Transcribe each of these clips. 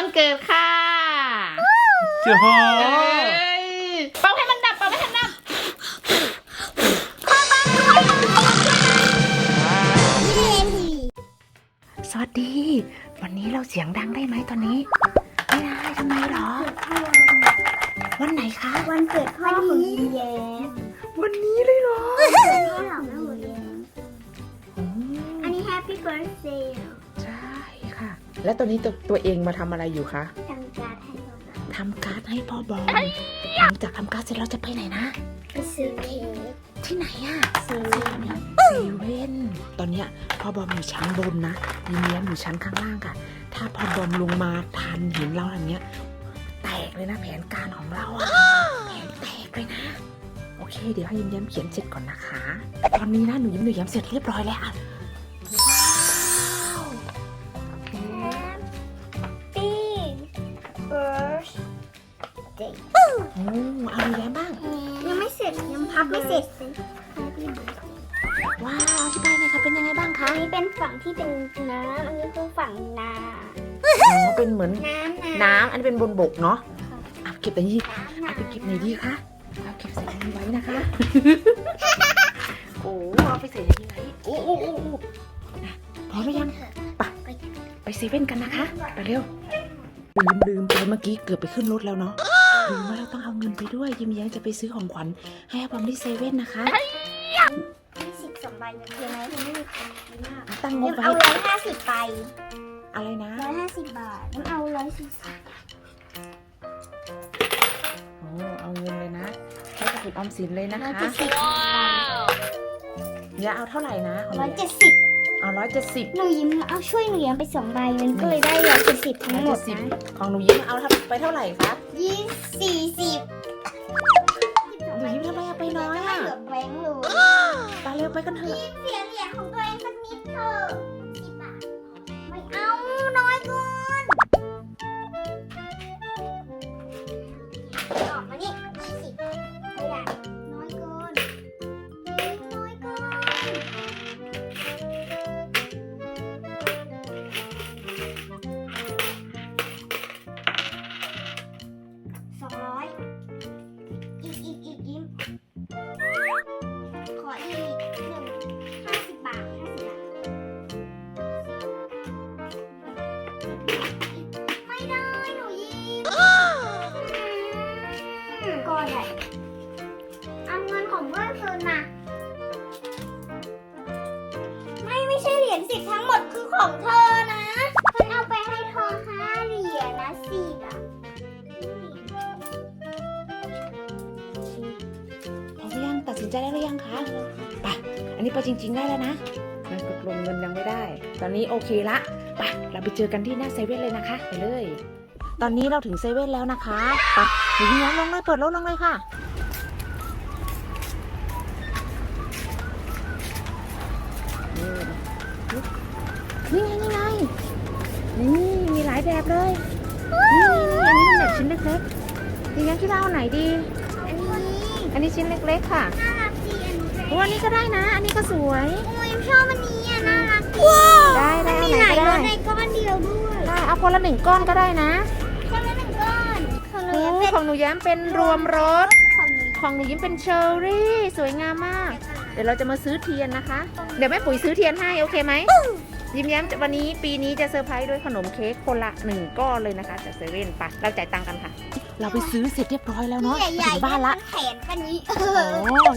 วันเกิดค่ะเจ้าเอ้ยเป่าให้มันดับเป่าให้มันดับสวัสดี วันนี้เราเสียงดังได้ไหมตอนนี้ ไม่ได้ทำไมหรอ วันไหนคะ วันเกิดพ่อของยิ้มแย้มวันนี้เลยเหรอวันเกิดพ่อของแม่หมูแย้มอันนี้ Happy Birthday ใช่ค่ะ แล้วตอนนี้ตัวตัวเองมาทำอะไรอยู่คะทำการดให้พ่อบอกทำการ์ดให้พ่อบอลหลังจากทำการ์ดเสร็จเราจะไปไหนนะ ไปซื้อเค้กที่ไหนอะซื้อเซเว่นตอนเนี้ยพ่อบอมอยู่ชั้นบนนะยีเมียมอยู่ชั้นข้างล่างค่ะ ถ้าพ่อบอมลงมาทันเห็นเราแบบเนี้ย แตกเลยนะแผนการของเราอะแผนแตกเลยนะ โอเค เดี๋ยวให้ยิ้มแย้มเขียนเสร็จก่อนนะคะ ตอนนี้นะหนูยิ้มหนูแย้มเสร็จเรียบร้อยแล้วอะ พับไม่เสร็จ Happy Birthday ว้าวอธิบายหน่อยค่ะเป็นยังไงบ้างคะอันนี้เป็นฝั่งที่เป็นน้ำอันนี้คือฝั่งนาอ๋อเป็นเหมือนน้ำน้ำอันนี้เป็นบนบกเนาะอะเก็บแต่นี่น้ำเอาไปเก็บไหนดีคะเอาเก็บใส่นี้ไว้นะคะโอ้เอาไปใส่ในนี้ไว้โอ้โอ้โอ้โอ้นะพร้อมหรือยังไปเซเว่นกันนะคะไปเร็วลืมลืมไปเมื่อกี้เกือบไปขึ้นรถแล้วเนาะ ลืมว่าเราต้องเอาเงินไปด้วย ยิ้มแย้มจะไปซื้อของขวัญให้อาบอมที่เซเว่นนะคะมีสิบสองใบเงินเพียงไหมยังไม่มีตังค์มากตั้งงยับงไว้เอาร้อยห้าสิบใบอะไรนะร้อยห้าสิบบาทยังเอาร้อยสี่สิบโอ้เอาเงินเลยนะให้กระปุกออมสินเลยนะร้อยคะเจ็ดสิบอย่าเอาเท่าไหร่นะของร้อยหนูเจ็ดสิบเอาร้อยเจ็ดสิบหนูยิ้มเอาช่วยหนูยิ้มไปสองใบมันก็เลยได้ร้อยเจ็ดสิบทั้งหมดนะ ของหนูยิ้มเอาไปเท่าไหร่คะ ยี่สี่สิบหนูยิ้มทำไมเอาไปน้อยไม่อะเหลือแบงค์เลย ไปเร็วไปกันเถอะเสียเหรียญของตัวเองสักนิดเถอะ ของเธอนะเพื่อนเอาไปให้เธอห้าเหรียญนะสิบอะพร้อมหรือยังตัดสินใจได้หรือยังคะไปอันนี้ไปจริง ๆ ได้แล้วนะนั่นตกลงเงินยังไม่ได้ ตอนนี้โอเคละไปเราไปเจอกันที่หน้าเซเว่นเลยนะคะ ไปเลย ตอนนี้เราถึงเซเว่นแล้วนะคะไปหนูยิ้มลงเลยเปิดรถลงเลยค่ะนี่ นี่ไงนี่ไงนี่มีหลายแบบเลย นี่นี่นี่อันนี้เป็นแบบชิ้นเล็กๆดิฉันคิดว่าเอาไหนดี อันนี้อันนี้ชิ้นเล็กๆค่ะน่ารักดีอันนี้โอ้อันนี้ก็ได้นะ อันนี้ก็สวย โอ้ยชอบอันนี้อะน่ารักดีได้ได้มันเอามีไหนหลายก็รได้สในก้อนเดียวด้วยได้เอาคนละหนึ่งก้อนก็ได้นะคนละหนึ่งก้อนของหนูโอ้ยังเป็นของหนูแย้มเป็นรวมรสของหนูของหนูยิ้มเป็นเชอร์รี่ สวยงามมาก เดี๋ยวเราจะมาซื้อเทียนนะคะ เดี๋ยวแม่ปุ๋ยซื้อเทียนให้โอเคไหม ยิ้มแย้มจะวันนี้ปีนี้จะเซอร์ไพรส์ด้วยขนมเค้กคนละหนึ่งก้อนเลยนะคะจากเซเว่นไปเราจ่ายตังค์กันค่ะ เราไปซื้อเสร็จเรียบร้อยแล้วเนาะใหญ่ถึงบ้านละแขนแค่นี้โอ้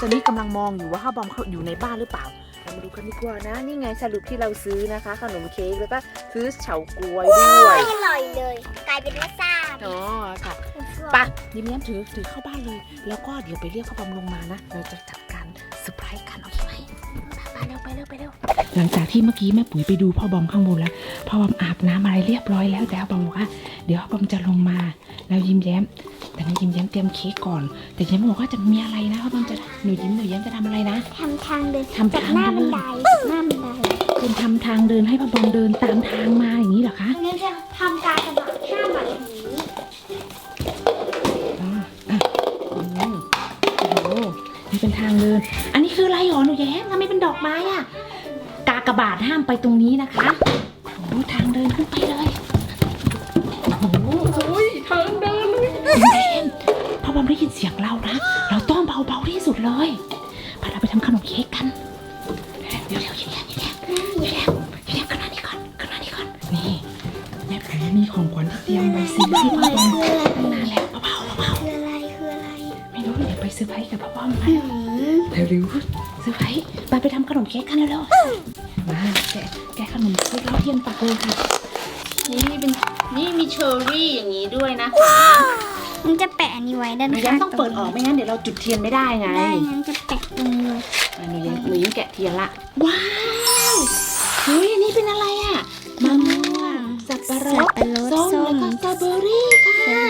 ตอนนี้กำลังมองอยู่ว่าข้าวบอมเขาอยู่ในบ้านหรือเปล่าเรามาดูกันดีกว่านะ นี่ไงสรุปที่เราซื้อนะคะ ขนมเค้กแล้วก็ซื้อเฉาก๊วยด้วยไม่อร่อยเลย กลายเป็นว่าซ่าอ๋อค่ะไปะยิ้มแย้มถือถือเข้าบ้านเลย แล้วก็เดี๋ยวไปเรียกข้าวบอมลงมานะเราจะจัดการเซอร์ไพรส์กันโอเคไหมไปเร็วไปเร็วไปเร็ว หลังจากที่เมื่อกี้แม่ปุ๋ยไปดูพ่อบอมข้างบนแล้ว พ่อบอมอาบน้ำอะไรเรียบร้อยแล้วแล้วบอมบอกว่าเดี๋ยวพ่อบอมจะลงมาแล้วยิ้มแย้ม แต่นี่ยิ้มแย้มเตรียมเค้กก่อน แต่ยิ้มบอกว่าจะมีอะไรนะพ่อบอมจะหนูยิ้มหนูแย้มจะทำอะไรนะทำทางเดินทำจากทางหน้าเดิบันนไดจากหน้าบันไดคุณทำทางเดินให้พ่อบอมเดินตามทางมาอย่างนี้เหรอคะตรงนี้จะทำการกระบาดห้ามแบบนี้อ๋ออะอืมโอ้โหนี่เป็นทางเดิน อันนี้คืออะไรหรอหนูแย้มทำไมเป็นดอกไม้อะ กบาดห้ามไปตรงนี้นะคะโอ้โทางเดินขึ้นไปเลย โอ้ยทางเดินเลยคุณแม่พอบอมได้ยินเสียงเรานะ เราต้องเบาๆที่สุดเลยพาเราไปทำขนมเค้กกัน เร็วๆเย็นๆเย็นๆเย็นๆเย็นๆขึ้นมานี่ก่อนขึ้นมานี่ก่อน นี่แม่แผลมีของขวัญที่เตรียมไว้ซื้อให้พ่อปอมนานแล้วเบาๆเบาคืออะไรคืออะไรๆไม่รู้เดี๋ยวไปซอร์ไพรส์กับพ่อปอมไปเร็วๆเซอร์ไพรส์ไปไปทำขนมเค้กกันแล้วๆ นปักเลยค่ะนี่เป็นนี่มีเชอร์รี่อย่างนี้ด้วยนะมันจะแปะอันนี้ไว้ด้านหนูข้างยังต้องเปิดออกไม่งั้นเดี๋ยวเราจุดเทียนไม่ได้ไงได้งั้นจะแปะตรงนี้ไว้อะหนูยังหนูยังแกะเทียนละ ว้าวเฮ้ยอันนี้เป็นอะไรอะมะม่วงสับปะรสับดปะรดส้มส้มแล้วก็สตรอเบอรี่ค่ะ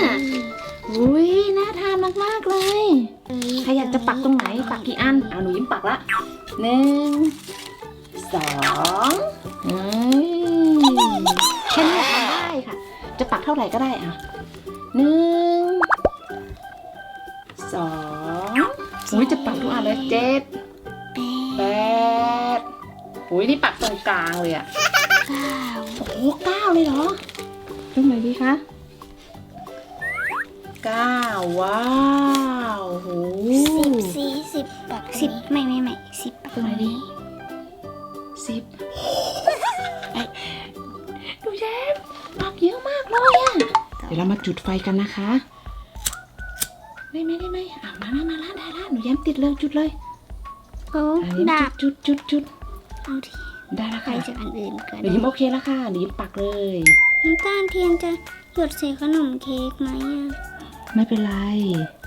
อุ้ยน่าทานมากๆเลย ใครอยากจะปักตรงไหนปักกี่อันเอาหนูยิ้มปักละหนึ่งสอง ท่าไหร่ก็ได้อะหนึ่งสองอุ้ยจะปักทุกอันเลยเจ็ดแปดอุ้ยนี่ปักตรงกลางเลยอะเก้าโอ้โหเก้าเลยเหรอตรงไหนดีคะเก้าว้าวโอ้โหสิบสี่สิบปักสิบไม่ไม่ไม่สิบปักตรงไหนดี เดี๋ยวเรามาจุดไฟกันนะคะได้ไหมได้ไหมอะมาละมาละได้ละหนูแย้มติดเลยจุดเลยโอ้อันนี้ดาบจุดจุดจุดเอาทีได้แล้วไปค่ะจากอันอื่นก่อนหนูยิ้มโอเคแล้วค่ะหนูยิ้มปักเลย น้ำตาลเทียนจะหยดใส่ขนมเค้กไหมอะไม่เป็นไร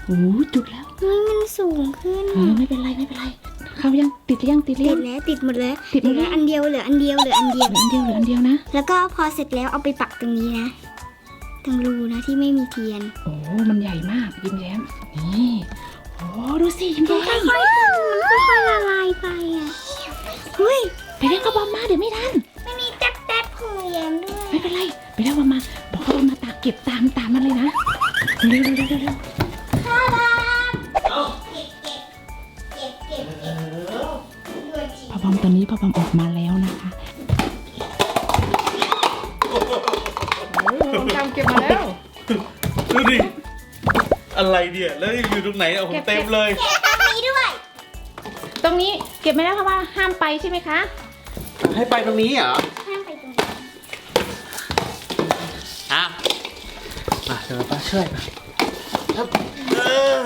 โอ้จุดแล้วเฮ้ยมันสูงขึ้นเออไม่เป็นไรไม่เป็นไรเข้ายังติดหรือยังติดหรือติยัดง แล้วติดหมดแล้วติดหมดเหลืแล้อวอันเดียวเหลืออันเดียวเหลืออันเดียว เหลืออันเดียวเหลืออันเดียวนะ แล้วก็พอเสร็จแล้วเอาไปปักตรงนี้นะ ตรงรูนะที่ไม่มีเทียน โอ้ มันใหญ่มากยิ้มแย้ม นี่ โอ้ ดูสิยิ้มมันแย้มค่อยๆมันค่อยๆละลายไปอะเฮ้ย ไปเรียกกระบอมมาเดี๋ยวไม่ทัน เต็มเลย ตรงนี้ด้วย ตรงนี้เก็บไม่ได้เพราะว่าห้ามไปใช่ไหมคะให้ไปตรงนี้เหรอห้ามไปตรงนี้อะมาเดี๋ยวป้าช่วยมาเออ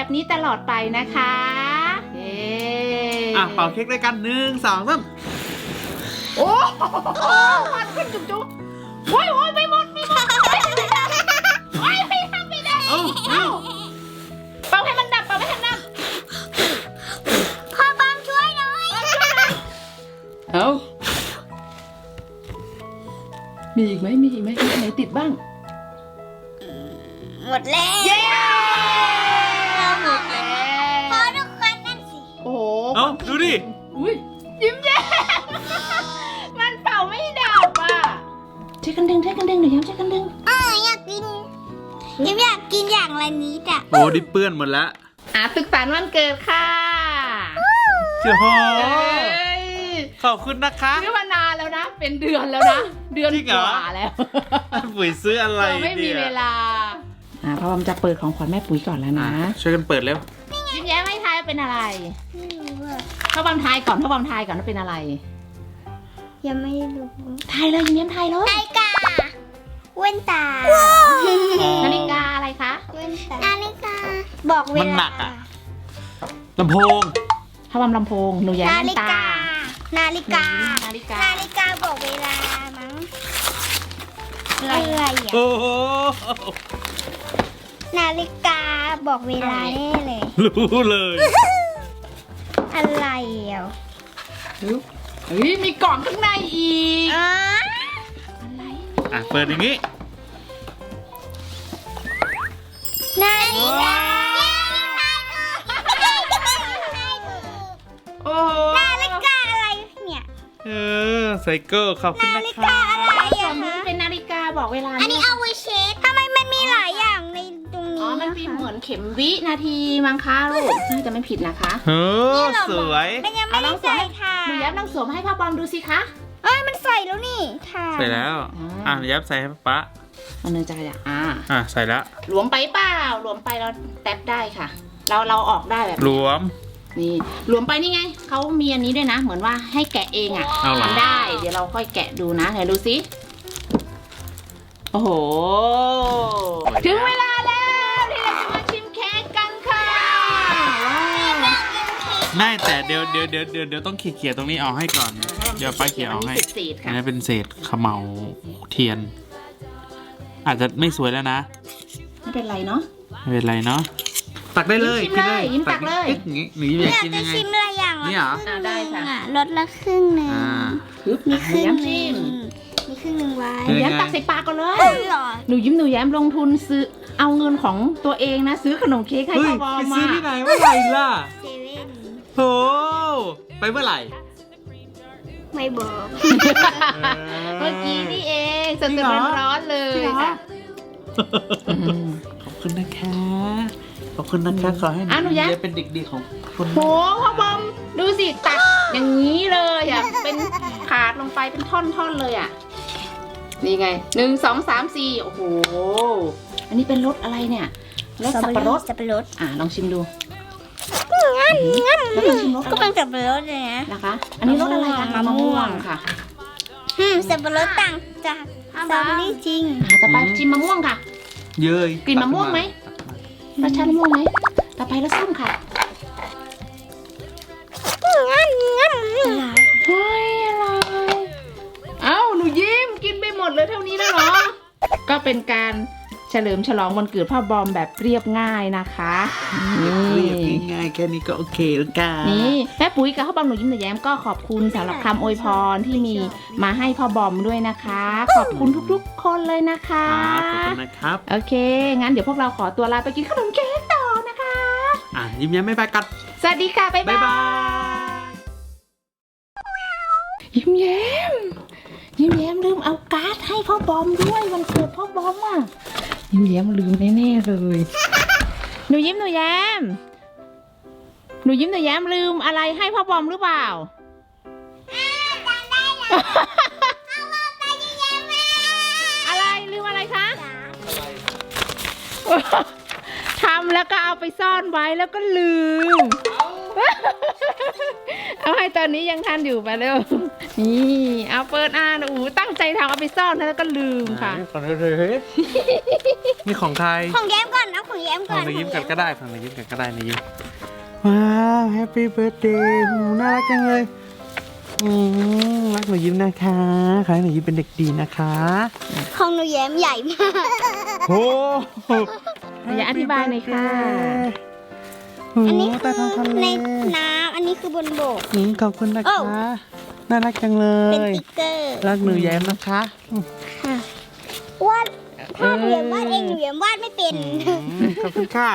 แบบนี้ตลอดไปนะคะเย้อะเป่าเค้กด้วยกันหนึ่งสองสามโอ้โหมันขึ้นจุ๊บจุ๊บโอ้ยโอ้ยไม่หมดไม่หมดโอ้ยโอ้ยไม่ทำไม่ได้เอ้าเอ้าเป่าให้มันดับเป่าให้มันดับพ่อบอมช่วยหน่อยเอามีอีกไหมมีอีกไหมมีอันไหนติดบ้าง หมดแล้ว มันเป่าไม่ดับอะใช้กันดึงใช้กันดึงหน่อยย้ำใช้กันดึงเอออยากกินยังอยากกินอย่างไรนี้จ้ะโอ้ดิเปื้อนหมดแล้วอะสุขสันต์วันเกิดค่ะเจ้าโหเอ้ยขอบคุณนะคะซื้อมานานแล้วนะ เป็นเดือนแล้วนะ เดือนจริงเหกรอ ว่าแล้วปุ๋ยซื้ออะไรเราไม่มีเนี่ยเวลาอะพ่อบอมจะเปิดของขวัญแม่ปุ๋ยก่อนแล้วอะนะ ช่วยกันเปิดเร็วยิ้มแย้มไม่ทายว่าเป็นอะไรไม่รู้อะพ่อบอมทายก่อนพ่อบอมทายก่อนว่าเป็นอะไร ยังไม่รู้ทายเลยยิ้มแย้มทายเลยนาฬิกาเว้นตานาฬิกาอะไรคะเว้นตานาฬิกา บอกเวลา มันหนักอะลำโพงพ่อบอมลำโพง หนูแย้มนาแว่นฬิตากา นาฬิกา นาฬิกา นาฬิกาบอกเวลา มั้งอะไรอะโอ้โหนาฬิกาบอกเวลาแน่เลย รู้เลย อะไรอะ เฮ้ยมีกล่องข้างในอีกอ๋ออะไรอะเปิดอย่างนี้นาฬิกาโอ้โหนาฬิกาอะไรเนี่ยเออไซเคิลขอบคุณนานะฬิคะกาอะไรกล่อะองนี้คะเป็นนาฬิกาบอกเวลาอันนี้เอาไว้ มันมีเหมือนเข็มวินาทีมั้งคะลูกน่าจะไม่ผิดนะคะเออสวยมันยังไม่ได้ใส่ค่ะหนูแย้มลองสวมให้พ่อบอมดูสิคะเอ้ยมันใส่แล้วนี่ค่ะใส่แล้วอะยับใส่ให้ป๊ามันเนื่องใจอะอ่าอะใส่แล้วหลวมไปเปล่าหลวมไปเราแตบได้ค่ะ เราเราออกได้แบบรวมนี่หลวมไปนี่ไง เขามีอันนี้ด้วยนะ เหมือนว่าให้แกะเองอะเอาเหรอทำได้ เดี๋ยวเราค่อยแกะดูนะไหนดูสิ โอ้โห ถึงเวลา ไม่แต่เดี๋ยวเดี๋ยวเดี๋ยวเดี๋ยวเดี๋ยวต้องเขี่ยๆตรงนี้ออกให้ก่อน เดี๋ยวป้าเขี่ยออกให้มันมีเศษๆอันค่ะนี้เป็นเศษเขมเหลาเทียน อาจจะไม่สวยแล้วนะ ไม่เป็นไรเนาะ ไม่เป็นไรเนาะ ตักได้เลยยิ้มเลยยิ้มตักเลยติ๊อย่างงี้หนูยิ้มอยากอยากกินจะยังไง ชิมอะไรอย่างละนี่เหรอ อ่าได้ค่ะอ่ลดละครึ่งหนึ่งอ่า ฮึบมีครึ่งย้มหชินึ่งมมีครึ่งหนึ่งไว้หนูแย้มตักใส่ปากก่อนเลย หรอหนูยิ้มหนูแย้มลงทุนซื้อเอาเงินของตัวเองนะ ซื้อขนมเค้กให้เฮ้ยพ่อบอไปมซื้อมาที่ไหนเมื่อไหร่ล่ะเซเว่น โหไปเมื่อไหร่ ไม่บอก เมื่อกี้นี่เองสจริดงเหรอ ๆร้อนๆเลยจริงเหรอค่ะอืมขอบคุณนะคะ ขอบคุณนะคะขอให้อะหนูแย้มได้เป็นเด็กดีของคุณโหพ่อบอมดูสิตักอย่างนี้เลยอะเป็นขาดลงไปเป็นท่อนๆเลยอะนี่ไงหนึ่งสองสามสี่โอ้โห อันนี้เป็นรสอะไรเนี่ยรสสับปะรด สับปะรดอะลองชิมดูงั้นงั้น แล้วลองชิมรสก็เป็นสับปะรดเลยนะ นะคะ อันนี้รสอะไรคะมะม่วงค่ะอืมสับปะรดต่างจากสตรอเบอรี่จริง อะต่อไปชิมมะม่วงค่ะ เย้ยกลิ่นมะม่วงไหม รสชาติมะม่วงไหมต่อไปรสส้มค่ะเฮ้ยอะไร เอ้า หนูยิ้มกินไปหมดเลยเท่านี้แล้วเหรอ ก็เป็นการ เฉลิมฉลองวันเกิดพ่อบอมแบบเรียบง่ายนะคะเรียบนี่ง่ายๆแค่นี้ก็โอเคแล้วกันนี่แม่ปุ๋ยกับพ่อบอมหนูยิ้มหนูแย้มก็ขอบคุณสำหรับคำอวยพรที่มีมาให้พ่อบอมด้วยนะคะ ขอบคุณทุกๆ คนเลยนะคะครับขอบคุณนะครับโอเค งั้นเดี๋ยวพวกเราขอตัวลาไปกินขนมเค้กต่อนะคะ อะยิ้มแย้มไม่ไปกัดสวัสดีค่ะบ๊ายบ๊ายบาบายยยิ้มแย้มยิ้มแย้มลืมเอาการ์ดให้พ่อบอมด้วยวันเกิดพ่อบอมอะ ยิ้มแย้มลืมแน่ๆเลย หนูยิ้มหนูแย้ม หนูยิ้มหนูแย้มลืมอะไรให้พ่อบอมหรือเปล่าอะไรลืมอะไรคะทำแล้วก็เอาไปซ่อนไว้แล้วก็ลืม เอาให้ตอนนี้ยังทันอยู่ไปเร็ว นี่เอาเปิดอ่านอูตั้งใจทำเอาไปซ่อนแล้วก็ลืมค่ะขอโทษเฮ้ยนี่ของใครของแย้มก่อนเอาของแย้มก่ฝั่องนในยิ้มกันก็ได้ฝั่งในยิ้มกันก็ได้ในยิ้มว้าวแฮปปี้เบิร์ดเดย์น่ารักจังเลยอืมรักหนูยิ้มนะคะขอให้หนูยิ้มเป็นเด็กดีนะคะของหนูแย้มใหญ่มาก โอ้อย่าอธิบายหน่อยค่ะโอ้ อันนี้ใต้คืท้องอทะเลในน้ำอันนี้คือบนบก อืมขอบคุณนะโอ้ คะน่ารักจังเลเป็นย ติ๊กเกอร์รักหนูแย้มนะคะอืมค่ะวาดถ้าหนูแย้มวาดเองหนูแย้มวาดไม่เป็น อืมขอบคุณค่ะ